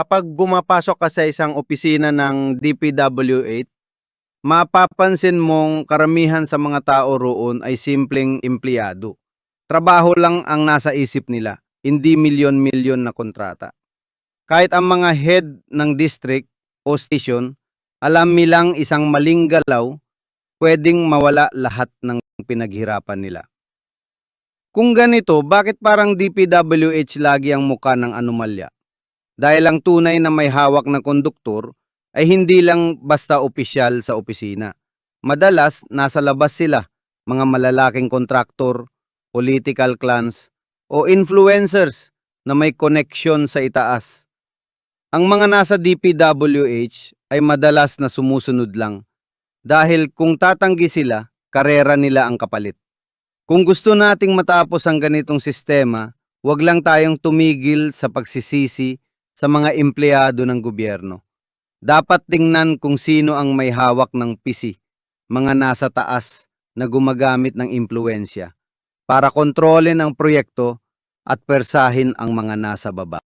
kapag bumapasok ka sa isang opisina ng DPWH, mapapansin mong karamihan sa mga tao roon ay simpleng empleyado. Trabaho lang ang nasa isip nila, hindi milyon-milyon na kontrata. Kahit ang mga head ng district o station, alam nilang isang maling galaw, pwedeng mawala lahat ng pinaghirapan nila. Kung ganito, bakit parang DPWH lagi ang muka ng anomalya? Dahil ang tunay na may hawak na konduktor ay hindi lang basta opisyal sa opisina. Madalas, nasa labas sila, mga malalaking kontraktor, political clans, o influencers na may connection sa itaas. Ang mga nasa DPWH ay madalas na sumusunod lang dahil kung tatanggi sila, karera nila ang kapalit. Kung gusto nating matapos ang ganitong sistema, huwag lang tayong tumigil sa pagsisisi sa mga empleyado ng gobyerno. Dapat tingnan kung sino ang may hawak ng pisi, mga nasa taas na gumagamit ng impluensya para kontrolin ang proyekto at persahin ang mga nasa baba.